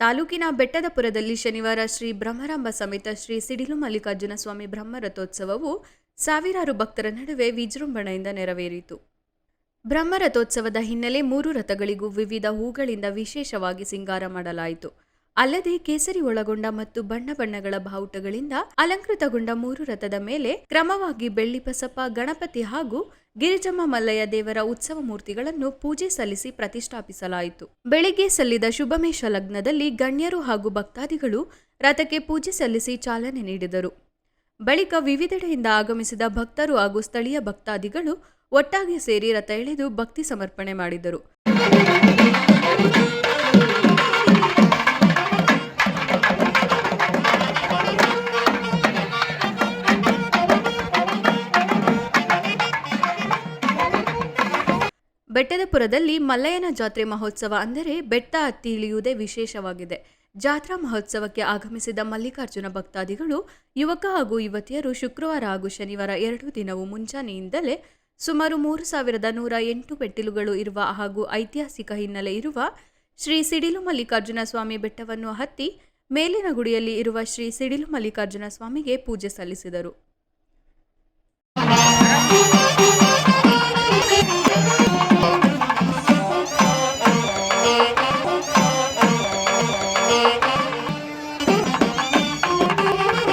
ತಾಲೂಕಿನ ಬೆಟ್ಟದಪುರದಲ್ಲಿ ಶನಿವಾರ ಶ್ರೀ ಬ್ರಹ್ಮರಾಂಬ ಸಮೇತ ಶ್ರೀ ಸಿಡಿಲು ಮಲ್ಲಿಕಾರ್ಜುನ ಸ್ವಾಮಿ ಬ್ರಹ್ಮ ರಥೋತ್ಸವವು ಸಾವಿರಾರು ಭಕ್ತರ ನಡುವೆ ವಿಜೃಂಭಣೆಯಿಂದ ನೆರವೇರಿತು. ಬ್ರಹ್ಮರಥೋತ್ಸವದ ಹಿನ್ನೆಲೆ ಮೂರು ರಥಗಳಿಗೂ ವಿವಿಧ ಹೂಗಳಿಂದ ವಿಶೇಷವಾಗಿ ಸಿಂಗಾರ ಮಾಡಲಾಯಿತು. ಅಲ್ಲದೆ ಕೇಸರಿ ಒಳಗೊಂಡ ಮತ್ತು ಬಣ್ಣ ಬಣ್ಣಗಳ ಬಾವುಟಗಳಿಂದ ಅಲಂಕೃತಗೊಂಡ ಮೂರು ರಥದ ಮೇಲೆ ಕ್ರಮವಾಗಿ ಬೆಳ್ಳಿ ಬಸಪ್ಪ, ಗಣಪತಿ ಹಾಗೂ ಗಿರಿಜಮ್ಮ ಮಲ್ಲಯ್ಯ ದೇವರ ಉತ್ಸವ ಮೂರ್ತಿಗಳನ್ನು ಪೂಜೆ ಸಲ್ಲಿಸಿ ಪ್ರತಿಷ್ಠಾಪಿಸಲಾಯಿತು. ಬೆಳಿಗ್ಗೆ ಸಲ್ಲಿದ ಶುಭಮೇಶ ಲಗ್ನದಲ್ಲಿ ಗಣ್ಯರು ಹಾಗೂ ಭಕ್ತಾದಿಗಳು ರಥಕ್ಕೆ ಪೂಜೆ ಸಲ್ಲಿಸಿ ಚಾಲನೆ ನೀಡಿದರು. ಬಳಿಕ ವಿವಿಧೆಡೆಯಿಂದ ಆಗಮಿಸಿದ ಭಕ್ತರು ಹಾಗೂ ಸ್ಥಳೀಯ ಭಕ್ತಾದಿಗಳು ಒಟ್ಟಾಗಿ ಸೇರಿ ರಥ ಎಳೆದು ಭಕ್ತಿ ಸಮರ್ಪಣೆ ಮಾಡಿದರು. ಬೆಟ್ಟದಪುರದಲ್ಲಿ ಮಲ್ಲಯ್ಯನ ಜಾತ್ರೆ ಮಹೋತ್ಸವ ಅಂದರೆ ಬೆಟ್ಟ ಹತ್ತಿ ಇಳಿಯುವುದೇ ವಿಶೇಷವಾಗಿದೆ. ಜಾತ್ರಾ ಮಹೋತ್ಸವಕ್ಕೆ ಆಗಮಿಸಿದ ಮಲ್ಲಿಕಾರ್ಜುನ ಭಕ್ತಾದಿಗಳು, ಯುವಕ ಹಾಗೂ ಯುವತಿಯರು ಶುಕ್ರವಾರ ಹಾಗೂ ಶನಿವಾರ ಎರಡು ದಿನವೂ ಮುಂಜಾನೆಯಿಂದಲೇ ಸುಮಾರು ಮೂರು ಸಾವಿರದ ನೂರ ಎಂಟು ಮೆಟ್ಟಿಲುಗಳು ಇರುವ ಹಾಗೂ ಐತಿಹಾಸಿಕ ಹಿನ್ನೆಲೆ ಇರುವ ಶ್ರೀ ಸಿಡಿಲು ಮಲ್ಲಿಕಾರ್ಜುನ ಸ್ವಾಮಿ ಬೆಟ್ಟವನ್ನು ಹತ್ತಿ, ಮೇಲಿನ ಗುಡಿಯಲ್ಲಿ ಇರುವ ಶ್ರೀ ಸಿಡಿಲು ಮಲ್ಲಿಕಾರ್ಜುನ ಸ್ವಾಮಿಗೆ ಪೂಜೆ ಸಲ್ಲಿಸಿದರು.